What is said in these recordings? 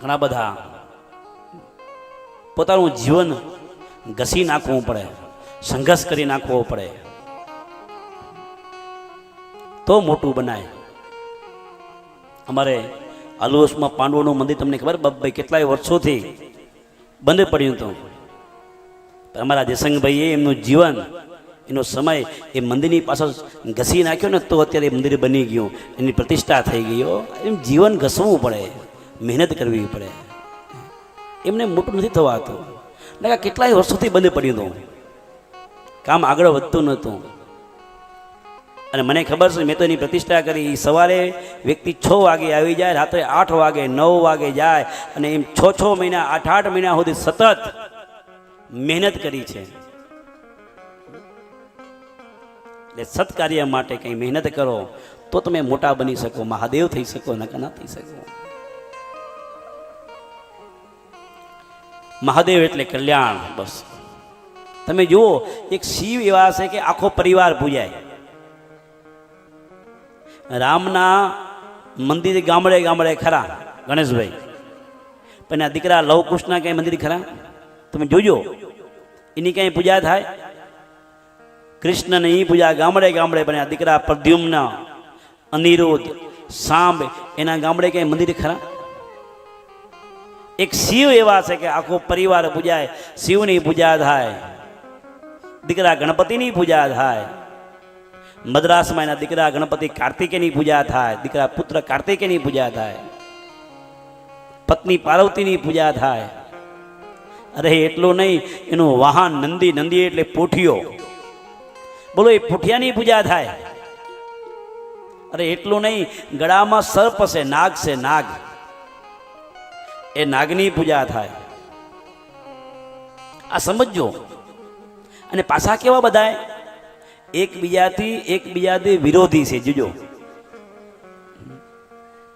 ઘણા બધા પોતાનું જીવન ઘસી નાખવું પડે, સંઘર્ષ કરી નાખવો પડે. તો મોટું બનાય. અમારે અલુસમાં પાંડવોનું મંદિર તમને ખબર? ભાઈ, કેટલાય વર્ષોથી બંધ પડ્યું હતું. અમારા જયસંગભાઈએ એમનું જીવન, એનો સમય એ મંદિરની પાછળ ઘસી નાખ્યો ને તો અત્યારે મંદિર બની ગયું. એની પ્રતિષ્ઠા થઈ ગયો એમ જીવન ઘસવું પડે. મહેનત કરવી પડે. એમને મોટું નથી થવાતું. ના કેટલાય વર્ષોથી બંધ પડ્યું હતું. કામ આગળ વધતું નહોતું. અને મને ખબર છે, મેં તો એની પ્રતિષ્ઠા કરી. સવારે વ્યક્તિ છ વાગે આવી જાય, રાત્રે આઠ વાગે, નવ વાગે જાય અને એમ છ છ મહિના, આઠ આઠ મહિના સુધી સતત મહેનત કરી છે. એટલે સત્કાર્ય માટે કંઈ મહેનત કરો, તો તમે મોટા બની શકો, મહાદેવ થઈ શકો નકા ના થઈ શકો. મહાદેવ એટલે કલ્યાણ, બસ. તમે જુઓ, એક શિવ એવા છે કે આખો પરિવાર પૂજાય રામના મંદિર ગામડે ગામડે ખરા, ગણેશભાઈ. પણ આ દીકરા લવકુશના ક્યાંય મંદિર ખરા? તમે જોજો. એની ક્યાંય પૂજા થાય? કૃષ્ણની પૂજા ગામડે ગામડે પણ આ દીકરા પ્રદ્યુમ્ન અનિરુદ્ધ સાંભ, એના ગામડે ક્યાંય મંદિર ખરા? એક શિવ એવા છે કે આખો પરિવાર પૂજાય, શિવની પૂજા થાય, દીકરા ગણપતિની પૂજા થાય, મદ્રાસમાં એના દીકરા ગણપતિ કાર્તિકેયની પૂજા થાય, દીકરા પુત્ર કાર્તિકેયની પૂજા થાય, પત્ની પાર્વતીની પૂજા થાય. અરે એટલું નહીં, એનું વાહન નંદી નંદી એટલે પોઠિયો બોલો, એ પોઠિયાની પૂજા થાય. અરે એટલું નહીં, ગળામાં સર્પ છે, નાગ છે, નાગ. એ નાગની પૂજા થાય. આ સમજજો. અને પાછા કેવા બધાય? એકબીજાથી એકબીજાથી વિરોધી છે, જોજો.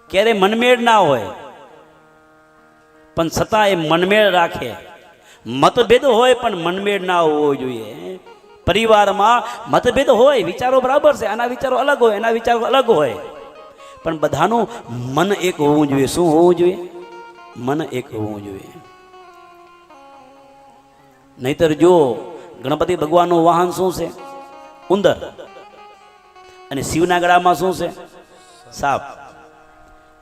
ક્યારે મનમેળ ના હોય, પણ છતાં એ મનમેળ રાખે. મતભેદ હોય, પણ મનમેળ ના હોવો જોઈએ. પરિવારમાં મતભેદ હોય, વિચારો બરાબર છે, આના વિચારો અલગ હોય, એના વિચારો અલગ હોય. પણ બધાનું મન એક હોવું જોઈએ. શું હોવું જોઈએ? મન એક હોવું જોઈએ. નહીતર જો ગણપતિ ભગવાનનું વાહન શું છે? ઉંદર. અને શિવના ગળામાં શું છે? સાપ.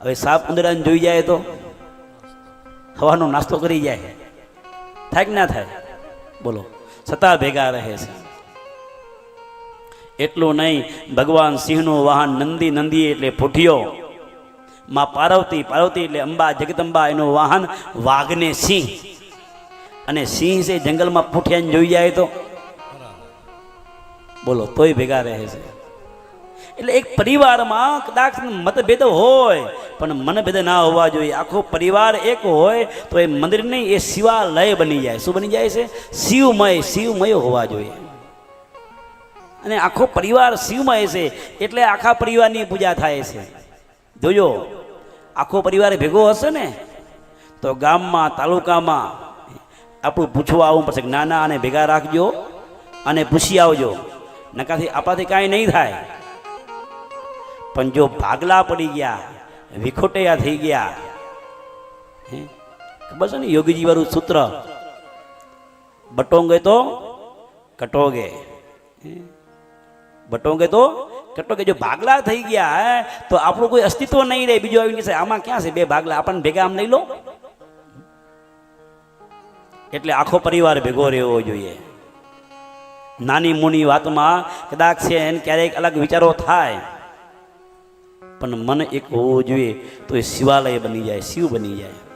હવે સાપ ઉંદરાને જોઈ જાય તો? હવાનો નાસ્તો કરી જાય. થાય કે ના થાય? બોલો. છતાં ભેગા રહે છે. એટલું નહીં, ભગવાન સિંહનું વાહન નંદી નંદી એટલે ફૂટ્યો. માં પાર્વતી પાર્વતી એટલે અંબા, જગદંબા એનું વાહન વાઘને સિંહ. અને સિંહ છે જંગલમાં પૂઠિયાને જોઈ જાય તો? બોલો, તોય ભેગા રહે છે. એટલે એક પરિવારમાં કદાચ મતભેદ હોય, પણ મનભેદ ના હોવા જોઈએ. આખો પરિવાર એક હોય તો એ મંદિર નહીં એ શિવાલય બની જાય. શું બની જાય છે? શિવમય શિવમય હોવા જોઈએ. અને આખો પરિવાર શિવમય છે, એટલે આખા પરિવારની પૂજા થાય છે. જોજો આખો પરિવાર ભેગો હશે ને, તો ગામમાં, તાલુકામાં આપણું પૂછવા આવવું પડશે નાના અને ભેગા રાખજો અને પૂછી આવજો. નકાથી આપાથી કાંઈ નહીં થાય. પણ જો ભાગલા પડી ગયા, વિખોટયા થઈ ગયા, હે? ખબર છે ને યોગીજી વાળું સૂત્ર? બટોંગે તો કટોગે, હે? બટોંગે તો કટોકે જો ભાગલા થઈ ગયા તો આપણું કોઈ અસ્તિત્વ નહીં રહે. બીજું આવીને આમાં ક્યાં છે બે ભાગલા? આપણને ભેગા આમ નહીં લો. એટલે આખો પરિવાર ભેગો રહેવો જોઈએ. નાની મોની વાતમાં કદાચ છે એને ક્યારેક અલગ વિચારો થાય, પણ મન એક હોવું જોઈએ તો એ શિવાલય બની જાય, શિવ બની જાય.